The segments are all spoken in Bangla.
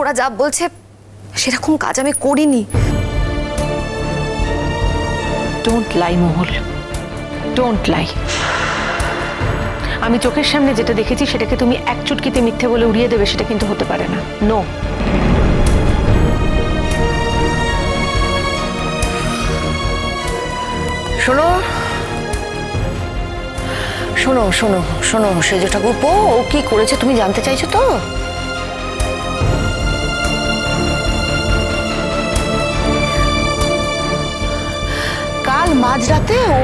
ওরা যা বলছে সেরকম কাজ আমি করিনি। Don't lie Mahal. Don't lie আমি চোখের সামনে যেটা দেখেছি সেটাকে তুমি এক চুটকিতে মিথ্যে বলে উড়িয়ে দেবে সেটা কিন্তু হতে পারে না। নো শোনো। শোনো শোনো শোনো সেজ ঠাকুর ও কি করেছে তুমি জানতে চাইছো তো? কাল মাঝরাতে ও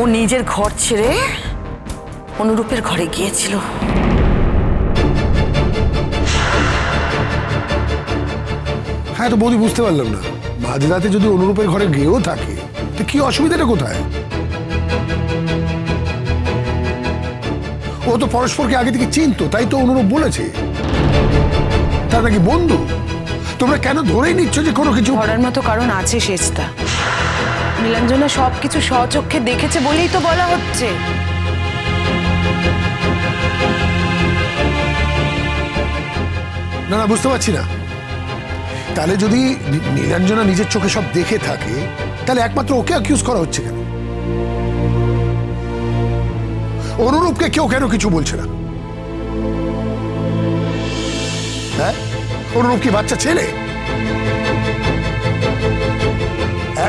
ও নিজের ঘর ছেড়ে অনুরূপের ঘরে গিয়েছিল। হ্যাঁ তো বৌদি বুঝতে পারলাম না। মাঝরাতে যদি অনুরূপের ঘরে গিয়েও থাকে তো কি অসুবিধাটা কোথায়? ও তো পরস্পরকে আগে থেকে চিনতো তাই তো অনুরূপ বলেছে। তার নাকি বন্ধু? তোমরা কেন ধরেই নিচ্ছ যে কোনো কিছু ধরার মতো কারণ আছে সেজদা নীলাঞ্জনা সবকিছু স্বচক্ষে দেখেছে বলেই তো বলা হচ্ছে। না না, বুঝতে পারছি না। তাহলে যদি নীলাঞ্জনা নিজের চোখে সব দেখে থাকে, তাহলে একমাত্র ওকে অ্যাকিউজ করা হচ্ছে কেন? অনুরূপকে কেউ কেন কিছু বলছে না? হ্যাঁ? অনুরূপ কি বাচ্চা ছেলে?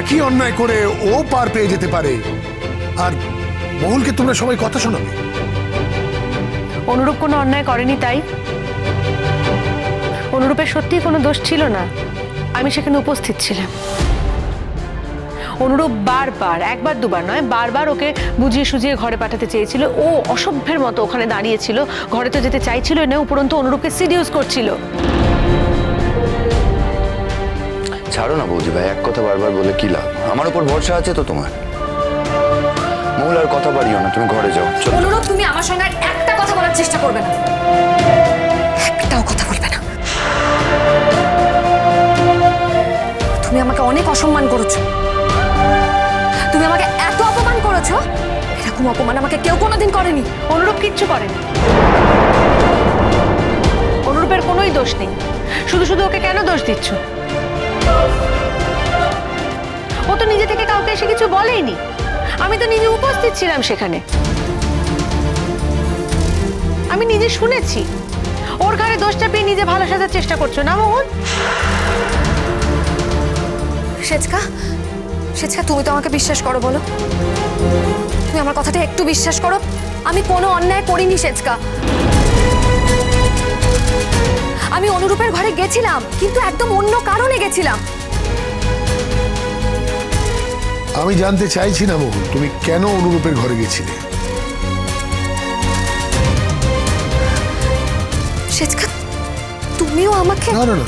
একই অন্যায় করে ও পার পেয়ে যেতে পারে। আর মহুলকে তোমরা সবাই কথা শোনাবে। অনুরূপ কোনো অন্যায় করেনি তাই? অনুরূপের সত্যিই কোনো দোষ ছিল না। আমি সেখানে উপস্থিত ছিলাম। অনুরূপ বারবার, একবার দুবার নয়, বারবার ওকে বুঝিয়ে সুজিয়ে ঘরে পাঠাতে চেয়েছিল। ও অসভ্যের মতো ওখানে দাঁড়িয়েছিল ঘরে তো যেতে চাইছিল না, উপরন্তু অনুরূপকে সিডিউস করছিল। ছাড়ো না বৌদি ভাই, এক কথা বারবার বলে কি লাভ? আমার উপর ভরসা আছে তো তোমার? মহুল আর কথা বাড়িও না, তুমি ঘরে যাও, চলো। তুমি আমার সঙ্গে একটা কথা বলার চেষ্টা করবে না। একটাও কথা বলবে না। তুমি আমাকে অনেক অসম্মান করেছ। তুমি আমাকে এত অপমান করেছ, এরকম অপমান আমাকে কেউ কোনোদিন করেনি। অনুরূপ কিচ্ছু করেনি। অনুরূপের কোনোই দোষ নেই। শুধু শুধু ওকে কেন দোষ দিচ্ছ? ও তো নিজে থেকে কাউকে এসে কিছু বলেইনি। আমি তো নিজে উপস্থিত ছিলাম সেখানে। আমি নিজে শুনেছি। ওর ঘরে দোষটা পেয়ে নিজে ভালো সাজার চেষ্টা করছ, না মোহন? সেচকা সেচকা তুমি তো আমাকে বিশ্বাস করো বলো। তুমি আমার কথাটা একটু বিশ্বাস করো। আমি কোনো অন্যায় করিনি সেচকা আমি অনুরূপের ঘরে গেছিলাম কিন্তু একদম অন্য কারণে গেছিলাম। আমি জানতে চাইছি না মহুল তুমি কেন অনুরূপের ঘরে গেছিলে? তুমিও আমাকে না না না।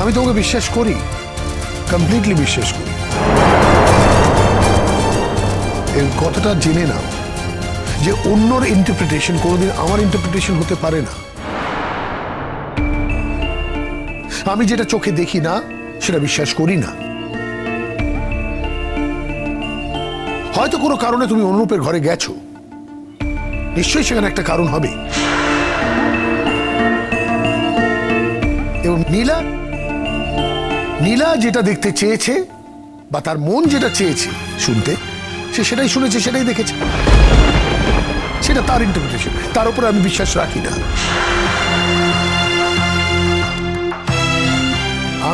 আমি তোমাকে বিশ্বাস করি কমপ্লিটলি বিশ্বাস করি। এই কথাটা জেনে নাও যে অন্যর ইন্টারপ্রিটেশন কোনোদিন আমার ইন্টারপ্রিটেশন হতে পারে না। আমি যেটা চোখে দেখি না, সেটা বিশ্বাস করি না। হয়তো কোনো কারণে তুমি অনুরূপের ঘরে গেছো। নিশ্চয়ই সেখানে একটা কারণ হবে। এবং নীলা নীলা যেটা দেখতে চেয়েছে, বা তার মন যেটা চেয়েছে শুনতে, সে সেটাই শুনেছে, সেটাই দেখেছে। সেটা তার ইন্টারপ্রিটেশন তার উপরে আমি বিশ্বাস রাখি না।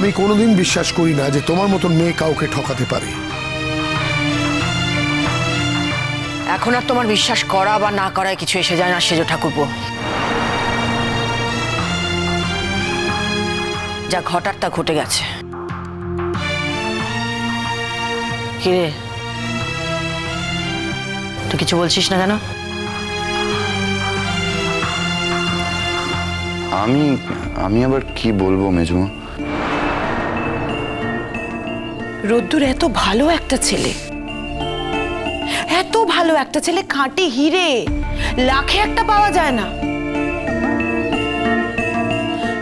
আমি কোনোদিন বিশ্বাস করি না যে তোমার মতন মেয়ে কাউকে ঠকাতে পারে। এখন আর তোমার বিশ্বাস করা বা না করায় কিছু এসে যায় না সেজ ঠাকুরপো। যা ঘটার তা ঘটে গেছে। কিরে তুই কিছু বলছিস না কেন? আমি আমি আবার কি বলব মেজমা? রোদ্দুর এত ভালো একটা ছেলে। এত ভালো একটা ছেলে, খাঁটি হিরে। লাখে একটা পাওয়া যায় না।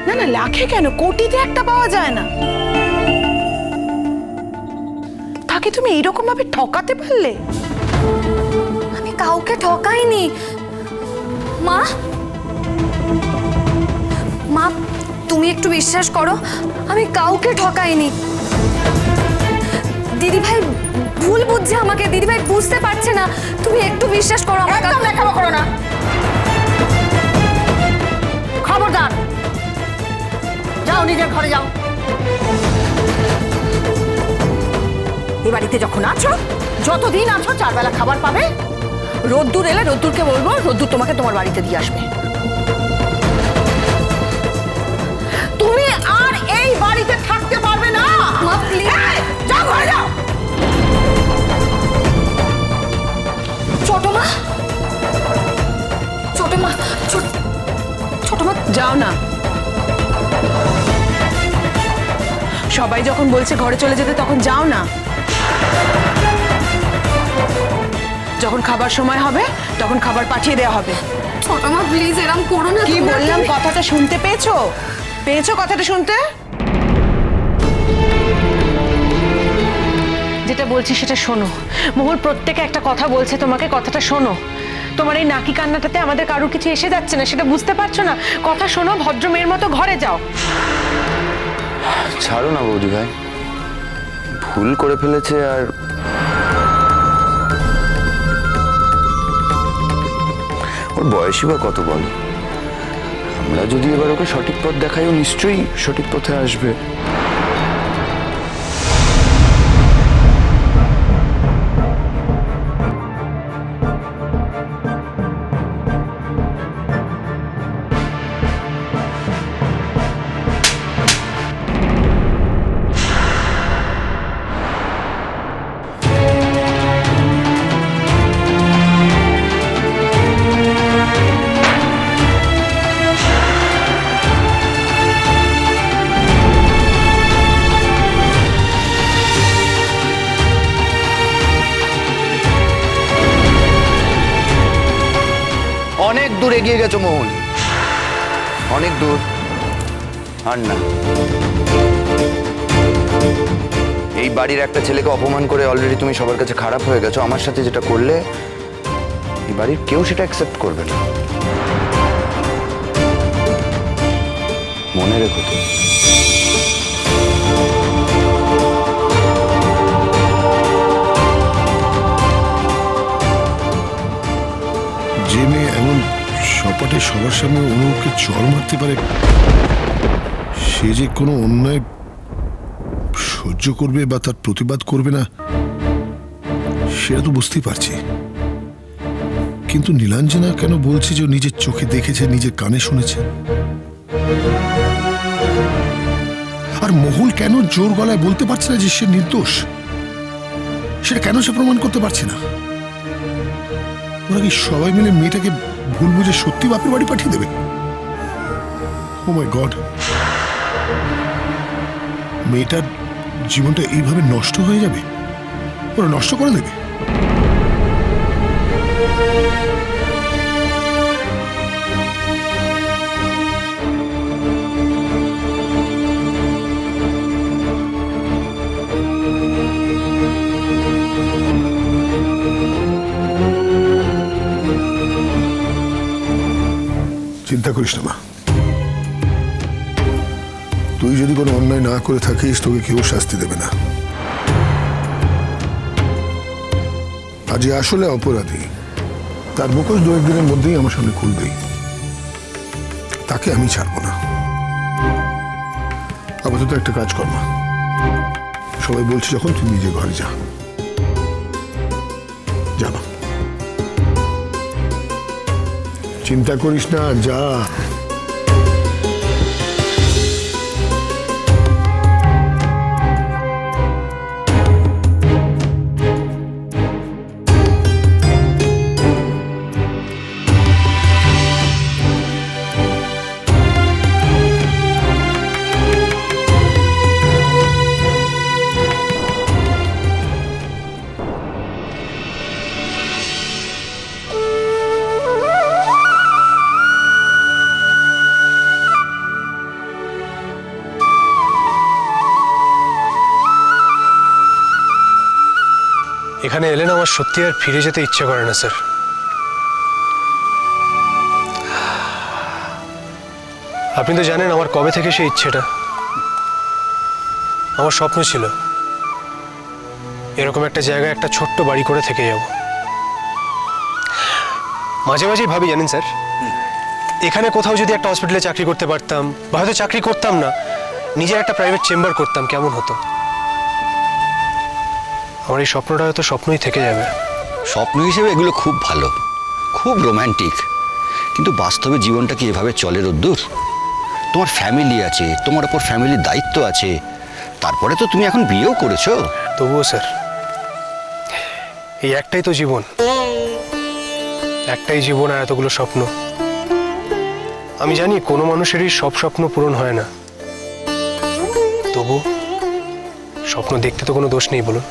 না না, লাখে কেন? কোটিতে একটা পাওয়া যায় না। তাকে তুমি এইরকম ভাবে ঠকাতে পারলে? আমি কাউকে ঠকাইনি। মা? মা, তুমি একটু বিশ্বাস করো, আমি কাউকে ঠকাইনি। দিদি ভাই ভুল বুঝছে আমাকে। দিদিভাই বুঝতে পারছে না। তুমি একটু বিশ্বাস করো আমার একদম লেখামো করো না। খবরদার। যাও নিজের ঘরে যাও। এ বাড়িতে যখন আছো যতদিন আছো চারবেলা খাবার পাবে। রোদ্দুর এলে রোদ্দুরকে বলব রোদ্দুর তোমাকে তোমার বাড়িতে দিয়ে আসবে। ছোট মা ছোট মা ছোট ছোট মা যাও না। সবাই যখন বলছে ঘরে চলে যেতে তখন যাও না। যখন খাবার সময় হবে তখন খাবার পাঠিয়ে দেওয়া হবে। ছোট মা প্লিজ এরম করো না কি বললাম কথাটা শুনতে পেয়েছ? পেয়েছ কথাটা শুনতে? বলছি সেটা শোনো। মোহর প্রত্যেকে একটা কথা বলছে, তোমাকে কথাটা শোনো। তোমার এই নাকি কান্নাটাতে আমাদের কারোর কিছু এসে যাচ্ছে না, সেটা বুঝতে পারছ না? কথা শোনো, ভদ্র মেয়ের মতো ঘরে যাও। ছাড়ো না বৌদি ভাই। ভুল করে ফেলেছে আর ওর বয়সই বা কত বলো? আমরা যদি এবার ওকে সঠিক পথ দেখাই, ও নিশ্চয়ই সঠিক পথে আসবে। এগিয়ে গেছো মোহন অনেক দূর। আর না। এই বাড়ির একটা ছেলেকে অপমান করে অলরেডি তুমি সবার কাছে খারাপ হয়ে গেছো। আমার সাথে যেটা করলে, এই বাড়ির কেউ সেটা অ্যাকসেপ্ট করবে না। মনে রেখো তো। সপাটে সবার সামনে অনুরূপকে চর মারতে পারে, সে যে কোনো অন্যায় সহ্য করবে বা তার প্রতিবাদ করবে না, সেটা তো বুঝতেই পারছি। কিন্তু নীলাঞ্জনা কেন বলছে যে নিজের চোখে দেখেছে, নিজের কানে শুনেছে? আর মহুল কেন জোর গলায় বলতে পারছে না যে সে নির্দোষ? সেটা কেন সে প্রমাণ করতে পারছে না? ওরা কি সবাই মিলে মেয়েটাকে ভুল বুঝে সত্যি বাপের বাড়ি পাঠিয়ে দেবে? ও মাই গড মেয়েটার জীবনটা এইভাবে নষ্ট হয়ে যাবে? ওরা নষ্ট করে দেবে? চিন্তা করিস না, মা। তুই যদি কোনো অন্যায় না করে থাকিস, তোকে কেউ শাস্তি দেবে না। আজ আসলে অপরাধী। তার মুখোশ দু একদিনের মধ্যেই আমার সামনে খুলবেই তাকে আমি ছাড়বো না। আপাতত একটা কাজ কর, মা। সবাই বলছে, যখন তুই নিজে ঘরে যা। চিন্তা করিস না যা। আমার সত্যি আর ফিরে যেতে ইচ্ছে করে না, স্যার। আপনি তো জানেন আমার কবে থেকে সেই ইচ্ছেটা। আমার স্বপ্ন ছিল এরকম একটা জায়গায় একটা ছোট্ট বাড়ি করে থেকে যাব। মাঝে মাঝেই ভাবি, জানেন স্যার, এখানে কোথাও যদি একটা হসপিটালে চাকরি করতে পারতাম, বা হয়তো চাকরি করতাম না, নিজের একটা প্রাইভেট চেম্বার করতাম, কেমন হতো? আমার এই স্বপ্নটা হয়তো স্বপ্নই থেকে যাবে। স্বপ্ন হিসেবে এগুলো খুব ভালো খুব রোম্যান্টিক কিন্তু বাস্তবে জীবনটা কি এভাবে চলে রোদ্দুর? তোমার ফ্যামিলি আছে তোমার ওপর ফ্যামিলির দায়িত্ব আছে তারপরে তো তুমি এখন বিয়েও করেছ। তবুও স্যার এই একটাই তো জীবন। একটাই জীবন আর এতগুলো স্বপ্ন। আমি জানি কোনো মানুষেরই সব স্বপ্ন পূরণ হয় না। তবু স্বপ্ন দেখতে তো কোনো দোষ নেই বলুন।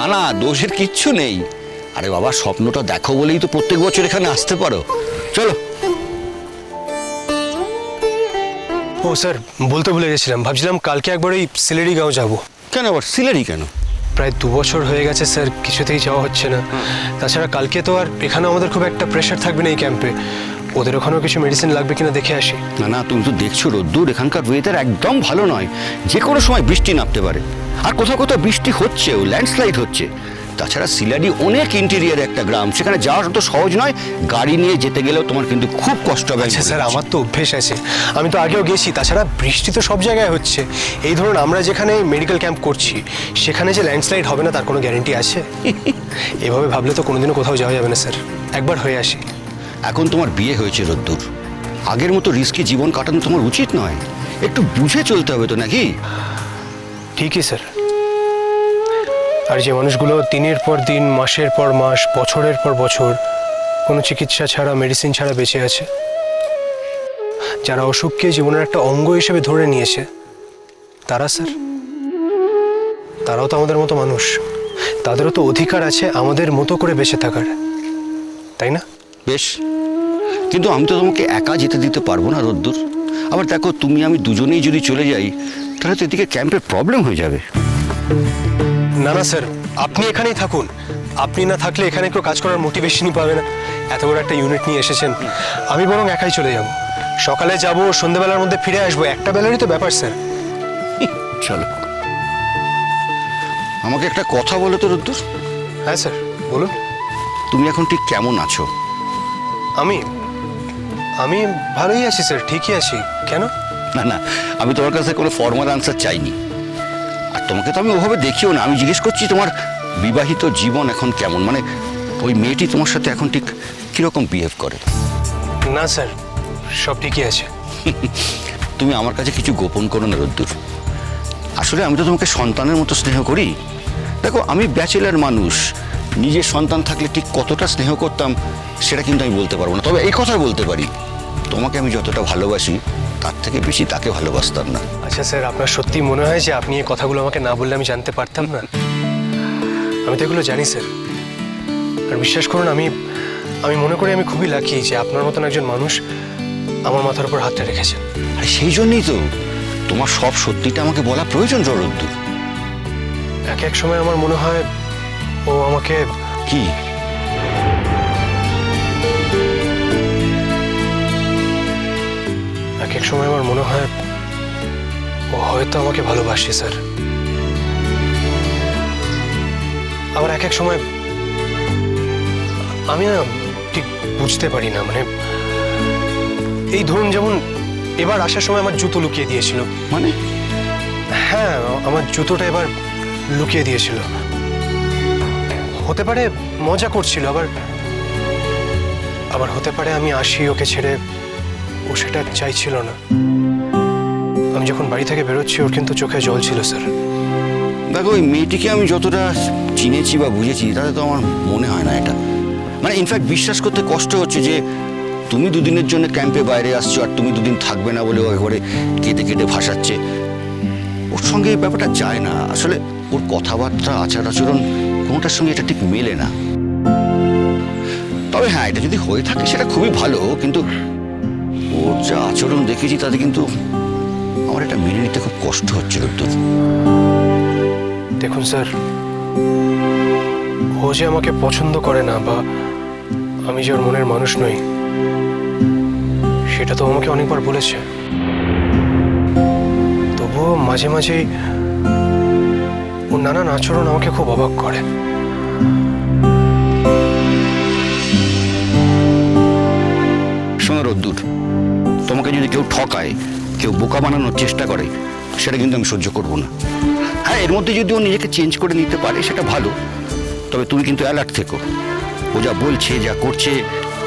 না না দোষের কিচ্ছু নেই। আরে বাবা স্বপ্নটা দেখো বলেই তো প্রত্যেক বছর এখানে আসতে পারো। চলো। ও স্যার বলতে ভুলে গেছিলাম। ভাবছিলাম কালকে একবার ওই সিলেরিগাঁও যাব। কেন আবার সিলেরি কেন? প্রায় দু বছর হয়ে গেছে স্যার কিছুতেই যাওয়া হচ্ছে না। তাছাড়া কালকে তো আর এখানে আমাদের খুব একটা প্রেশার থাকবে না এই ক্যাম্পে ওদের ওখানেও কিছু মেডিসিন লাগবে কিনা দেখে আসি। না না তুমি তো দেখছ রোদ্দুর। এখানকার ওয়েদার একদম ভালো নয়। যে কোনো সময় বৃষ্টি নামতে পারে। আর কোথাও কোথাও বৃষ্টি হচ্ছেও ল্যান্ডস্লাইড হচ্ছে। তাছাড়া সিলারি অনেক ইন্টেরিয়ার একটা গ্রাম সেখানে যাওয়া তো সহজ নয়। গাড়ি নিয়ে যেতে গেলেও তোমার কিন্তু খুব কষ্ট হবে। আচ্ছা স্যার আমার তো অভ্যেস আছে। আমি তো আগেও গেছি তাছাড়া বৃষ্টি তো সব জায়গায় হচ্ছে। এই ধরুন আমরা যেখানে মেডিকেল ক্যাম্প করছি সেখানে যে ল্যান্ডস্লাইড হবে না তার কোনো গ্যারেন্টি আছে? এভাবে ভাবলে তো কোনোদিনও কোথাও যাওয়া যাবে না স্যার। একবার হয়ে আসি। এখন তোমার বিয়ে হয়েছে রোদ্দুর। আগের মতো রিস্কি জীবন কাটানো তোমার উচিত নয়। একটু বুঝে চলতে হবে তো নাকি? ঠিকই, স্যার। আর যে মানুষগুলো দিনের পর দিন, মাসের পর মাস, বছরের পর বছর কোনো চিকিৎসা ছাড়া মেডিসিন ছাড়া বেঁচে আছে, যারা অসুখকে জীবনের একটা অঙ্গ হিসেবে ধরে নিয়েছে, তারা, স্যার, তারাও তো আমাদের মতো মানুষ। তাদেরও তো অধিকার আছে আমাদের মতো করে বেঁচে থাকার। তাই না? বেশ। কিন্তু আমি তো তোমাকে একা যেতে দিতে পারব না, রোদ্দুর। আবার দেখো, তুমি আমি দুজনেই যদি চলে যাই তাহলে তো এদিকে ক্যাম্পের প্রবলেম হয়ে যাবে। না না স্যার আপনি এখানেই থাকুন। আপনি না থাকলে এখানে কেউ কাজ করার মোটিভেশনই পাবে না। এত বড় একটা ইউনিট নিয়ে এসেছেন। আমি বরং একাই চলে যাব। সকালে যাব সন্ধ্যেবেলার মধ্যে ফিরে আসব। একটা বেলারই তো ব্যাপার স্যার চলো। আমাকে একটা কথা বলো তো রোদ্দুর। হ্যাঁ স্যার বলুন। তুমি এখন ঠিক কেমন আছো? আমি আমি ভালোই আছি স্যার ঠিকই আছি। কেন? না না আমি তোমার কাছে কোনো ফর্মাল আনসার চাইনি। আর তোমাকে তো আমি ওভাবে দেখিও না আমি জিজ্ঞেস করছি তোমার বিবাহিত জীবন এখন কেমন? মানে ওই মেয়েটি তোমার সাথে এখন ঠিক কীরকম বিহেভ করে? না স্যার সব ঠিকই আছে। তুমি আমার কাছে কিছু গোপন করো না রোদ্দুর। আসলে আমি তো তোমাকে সন্তানের মতো স্নেহ করি। দেখো আমি ব্যাচেলার মানুষ নিজের সন্তান থাকলে ঠিক কতটা স্নেহ করতাম সেটা কিন্তু আমি বলতে পারব না। তবে এই কথা বলতে পারি তোমাকে আমি যতটা ভালোবাসি তার থেকে বেশি তাকে ভালোবাসতাম না। আচ্ছা স্যার আপনার সত্যি মনে হয় যে আপনি এই কথাগুলো আমাকে না বললে আমি জানতে পারতাম না? আমি তো এগুলো জানি স্যার। আর বিশ্বাস করুন আমি আমি মনে করি আমি খুবই লাকি যে আপনার মতন একজন মানুষ আমার মাথার উপর হাতটা রেখেছেন আর সেই জন্যই তো। তোমার সব সত্যিটা আমাকে বলা প্রয়োজন রোদ্দুর এক এক সময় আমার মনে হয় ও আমাকে কি? এক সময় আমার মনে হয় ও হয়তো আমাকে ভালোবাসে স্যার। আবার এক এক সময় আমি না ঠিক বুঝতে পারি না মানে এই ধরুন যেমন এবার আসার সময় আমার জুতো লুকিয়ে দিয়েছিল। মানে? হ্যাঁ আমার জুতোটা এবার লুকিয়ে দিয়েছিল। হতে পারে মজা করছিল আবার আবার হতে পারে আমি আসি ওকে ছেড়ে ও সেটা চাইছিল না। আমি যখন বাড়ি থেকে বেরোচ্ছি, ওর কিন্তু চোখে জল ছিল, স্যার। দেখো, ওই মেয়েটিকে আমি যতটা চিনেছি বা বুঝেছি, তাতে তো আমার মনে হয় না এটা। মানে ইনফ্যাক্ট বিশ্বাস করতে কষ্ট হচ্ছে যে তুমি দুদিনের জন্য ক্যাম্পে বাইরে আসছো আর তুমি দুদিন থাকবে না বলে একবারে কেটে কেটে ভাসাচ্ছে। ওর সঙ্গে এই ব্যাপারটা যায় না। আসলে ওর কথাবার্তা, আচার আচরণ কোনোটার সঙ্গে এটা ঠিক মেলে না। তবে হ্যাঁ এটা যদি হয়ে থাকে সেটা খুবই ভালো, কিন্তু ওর যা আচরণ দেখেছি তাতে কিন্তু আমার এটা মেনে নিতে খুব কষ্ট হচ্ছে রুদ্দুর দেখুন স্যার ও যে আমাকে পছন্দ করে না বা আমি যে ওর মনের মানুষ নই সেটা তো আমাকে অনেকবার বলেছে। তবুও মাঝে মাঝেই ওর নানান আচরণ আমাকে খুব অবাক করে। শোনো রোদ্দুর তোমাকে যদি কেউ ঠকায় কেউ বোকা বানানোর চেষ্টা করে সেটা কিন্তু আমি সহ্য করব না। হ্যাঁ এর মধ্যে যদি ও নিজেকে চেঞ্জ করে নিতে পারে সেটা ভালো। তবে তুমি কিন্তু অ্যালার্ট থেকো। ও যা বলছে যা করছে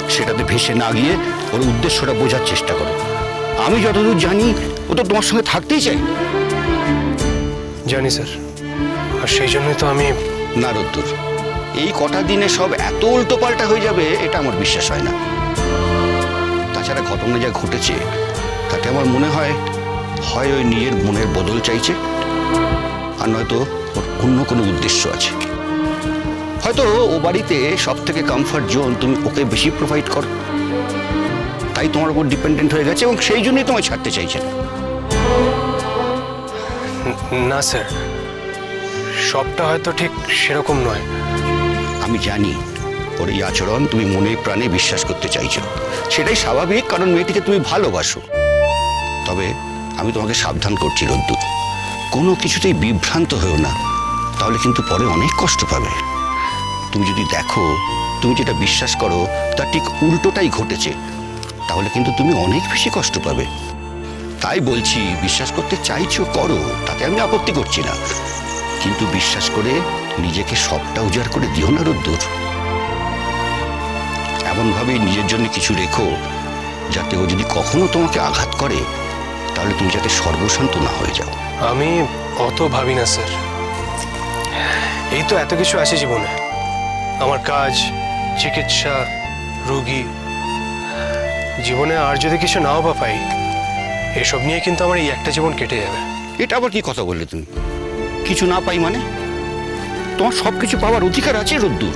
সেটাতে ভেসে না গিয়ে ওর উদ্দেশ্যটা বোঝার চেষ্টা করো। আমি যতদূর জানি ও তো তোমার সঙ্গে থাকতেই চাই জানি স্যার। আর সেই জন্যই তো আমি না এই কটা দিনে সব এত উল্টোপাল্টা হয়ে যাবে এটা আমার বিশ্বাস হয় না। তাছাড়া ঘটনা যা ঘটেছে তাতে আমার মনে হয় হয় ওই নিজের মনের বদল চাইছে আর নয়তো ওর অন্য কোনো উদ্দেশ্য আছে। হয়তো ও বাড়িতে সব থেকে কমফর্ট জোন তুমি ওকে বেশি প্রোভাইড করো। তাই তোমার উপর ডিপেন্ডেন্ট হয়ে গেছে এবং সেই জন্যই তোমায় ছাড়তে চাইছে না। না স্যার সবটা হয়তো ঠিক সেরকম নয়। আমি জানি ওর এই আচরণ তুমি মনে প্রাণে বিশ্বাস করতে চাইছো। সেটাই স্বাভাবিক, কারণ মেয়েটিকে তুমি ভালোবাসো। তবে আমি তোমাকে সাবধান করছি রদ্দু কোনো কিছুতেই বিভ্রান্ত হয়েও না। তাহলে কিন্তু পরে অনেক কষ্ট পাবে। তুমি যদি দেখো, তুমি যেটা বিশ্বাস করো তার ঠিক উল্টোটাই ঘটেছে। তাহলে কিন্তু তুমি অনেক বেশি কষ্ট পাবে। তাই বলছি, বিশ্বাস করতে চাইছো, করো। তাতে আমি আপত্তি করছি না। কিন্তু বিশ্বাস করে নিজেকে সবটা উজাড় করে দিও না, রোদ্দুর। এমনভাবে নিজের জন্য কিছু রেখো যাতে ও যদি কখনো তোমাকে আঘাত করে তাহলে তুমি যাতে সর্বশান্ত না হয়ে যাও। আমি অত ভাবি না স্যার। এই তো এত কিছু আছে জীবনে। আমার কাজ চিকিৎসা রোগী। জীবনে আর যদি কিছু নাও বা পাই এসব নিয়ে কিন্তু আমার এই একটা জীবন কেটে যাবে। এটা আবার কি কথা বললে তুমি? কিছু না পাই মানে? তোমার সব কিছু পাওয়ার অধিকার আছে রোদ্দুর।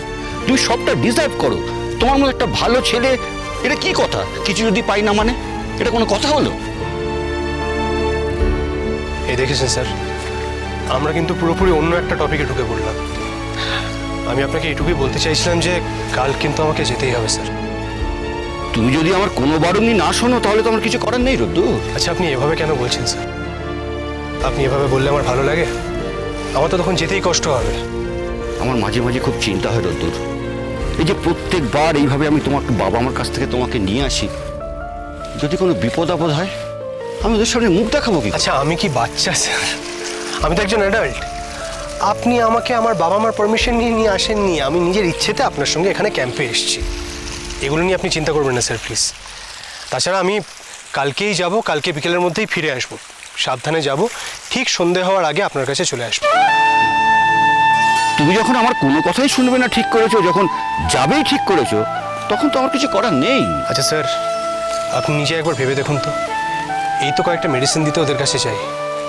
তুমি সবটা ডিজার্ভ করো। তোমার মতো একটা ভালো ছেলে এটা কি কথা? কিছু যদি পাই না মানে? এটা কোনো কথা হলো? এই দেখেছেন স্যার। আমরা কিন্তু পুরোপুরি অন্য একটা টপিকে ঢুকে পড়লাম। আমি আপনাকে এটুকুই বলতে চাইছিলাম যে কাল কিন্তু আমাকে যেতেই হবে স্যার। তুমি যদি আমার কোনো বারণই না শোনো তাহলে তো আমার কিছু করার নেই রোদ্দুর আচ্ছা আপনি এভাবে কেন বলছেন স্যার? আপনি এভাবে বললে আমার ভালো লাগে? আমার তো তখন যেতেই কষ্ট হবে। আমার মাঝে মাঝে খুব চিন্তা হয় রোদ্দুর। এই যে প্রত্যেকবার এইভাবে আমি তোমাকে বাবা আমার কাছ থেকে তোমাকে নিয়ে আসি, যদি কোনো বিপদ আপদ হয়, আমি ওদের সামনে মুখ দেখাবো কি আচ্ছা আমি কি বাচ্চা, স্যার? আমি তো একজন অ্যাডাল্ট আপনি আমাকে আমার বাবা মার পারমিশন নিয়ে নিয়ে আসেননি, আমি নিজের ইচ্ছেতে আপনার সঙ্গে এখানে ক্যাম্পে এসেছি। এগুলো নিয়ে আপনি চিন্তা করবেন না, স্যার প্লিজ তাছাড়া আমি কালকেই যাব, কালকে বিকেলের মধ্যেই ফিরে আসব। সাবধানে যাব, ঠিক সন্ধে হওয়ার আগে আপনার কাছে চলে আসব। তুমি যখন আমার কোনো কথাই শুনবে না ঠিক করেছ যখন যাবেই ঠিক করেছ তখন তো আমার কিছু করার নেই। আচ্ছা স্যার আপনি নিজে একবার ভেবে দেখুন তো। এই তো কয়েকটা মেডিসিন দিতে ওদের কাছে চাই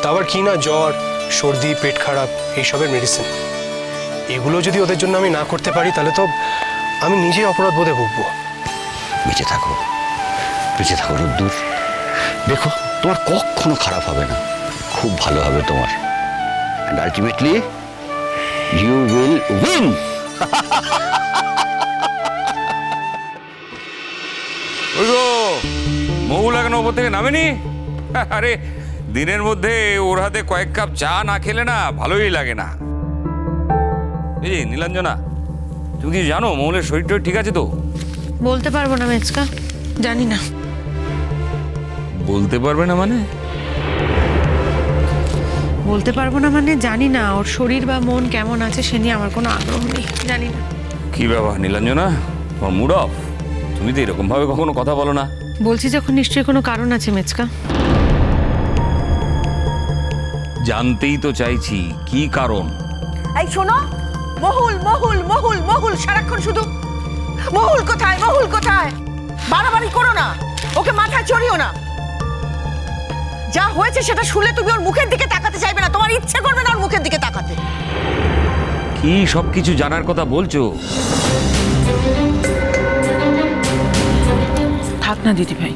তা আবার কি না জ্বর সর্দি পেট খারাপ এইসবের মেডিসিন এগুলো যদি ওদের জন্য আমি না করতে পারি তাহলে তো আমি নিজেই অপরাধ বোধে ভুগবো। বেঁচে থাকো বেঁচে থাকো রোদ্দুর। দেখো তোমার কখনো খারাপ হবে না খুব ভালো হবে তোমার। And ultimately you will win ওই গো মহুল এখন ওপর থেকে নামেনি? আরে দিনের মধ্যে ওর হাতে কয়েক কাপ চা না খেলে না ভালোই লাগে না। এই নীলাঞ্জনা তুমি কি জানো মহুলের শরীর টরীর ঠিক আছে তো? বলতে পারব না মেচকা জানি না। বলতে পারবে না মানে? বলতে পারব না মানে জানি না ওর শরীর বা মন কেমন আছে সে নিয়ে আমার কোনো আগ্রহ নেই জানি না। কি ব্যাপার নীলাঞ্জনা? তোমার মুড অফ তুমি তো এরকম ভাবে কখনো কথা বলো না। বলছি যখন নিশ্চয়ই কোনো কারণ আছে মেচকা। জানতেই তো চাইছি কি কারণ? এই শোনো মহুল মহুল মহুল মহুল সারাক্ষণ শুধু। মহুল কোথায় মহুল কোথায়? বাড়াবাড়ি করো না ওকে মাথায় চড়িও না। যা হয়েছে সেটা শুনলে তুমি ওর মুখের দিকে তাকাতে চাইবে না। তোমার ইচ্ছে করবে না ওর মুখের দিকে তাকাতে। কি সব কিছু জানার কথা বলছো? থাক না দিদি ভাই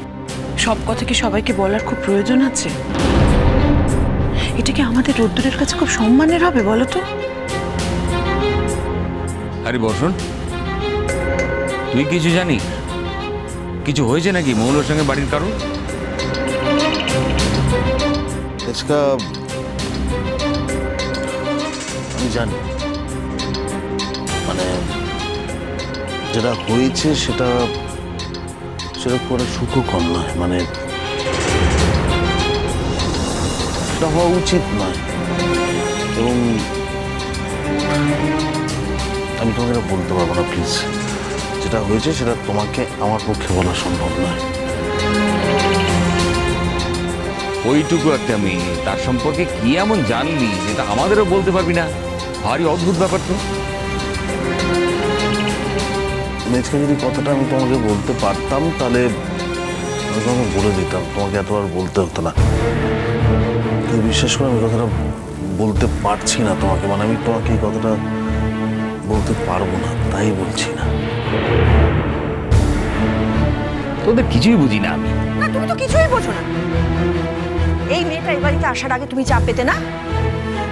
সব কথা কি সবাইকে বলার খুব প্রয়োজন আছে? এটা কি আমাদের রোদ্দুরের কাছে খুব সম্মানের হবে বলো তো? আরে বর্ষণ তুই কিছু জানিস? কিছু হয়েছে নাকি মৌলের সঙ্গে বাড়ির কারণ তেজকা আমি জানি মানে যেটা হয়েছে সেটা সেটা করে সুখকর নয় মানে সেটা হওয়া উচিত নয় এবং আমি তোমাকে বলতে পারব না প্লিজ যেটা হয়েছে সেটা তোমাকে আমার পক্ষে বলা সম্ভব নয় ওইটুকু একটা মেয়ে তার সম্পর্কে কি এমন জানলি যেটা আমাদেরও বলতে পারবি না। ভারী অদ্ভুত ব্যাপার তো। মেজকে যদি কথাটা আমি তোমাকে বলতে পারতাম তাহলে আমি তোমাকে বলে দিতাম। তোমাকে এতবার বলতে হতো না। কিন্তু বিশ্বাস করে আমি কথাটা বলতে পারছি না তোমাকে। মানে আমি তোমাকে এই কথাটা বলতে পারব না তাই বলছি না। তোদের কিছুই বুঝি না আমি। না তুমি তো কিছুই বোঝো না। এই মেয়েটা বাড়িতে আসার আগে তুমি চাপ পেতে না?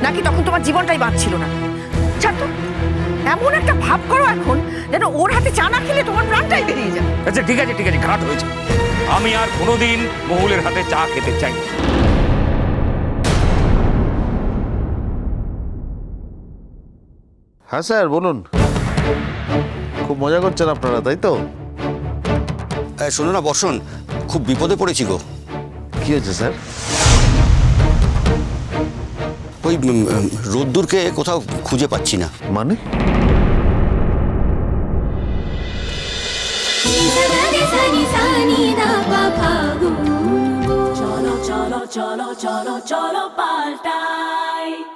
নাকি তখন তোমার জীবনটাই বাঁচছিল না? ছাড় তো। এমন একটা ভাব করো এখন যেন ওর হাতে চা না খেলে তোমার প্রাণটাই বেরিয়ে যায়। আচ্ছা ঠিক আছে ঠিক আছে ঘাট হয়েছে। আমি আর কোনোদিন মহুলের হাতে চা খেতে চাই না। হ্যাঁ স্যার বলুন। খুব মজা করছেন আপনারা তাই তো? এ, শোনো না বর্ষণ খুব বিপদে পড়েছি গো। কি হয়েছে স্যার? ওই রোদ্দুরকে কোথাও খুঁজে পাচ্ছি না। মানে? চলো চলো চলো চলো চলো পাল্টাই।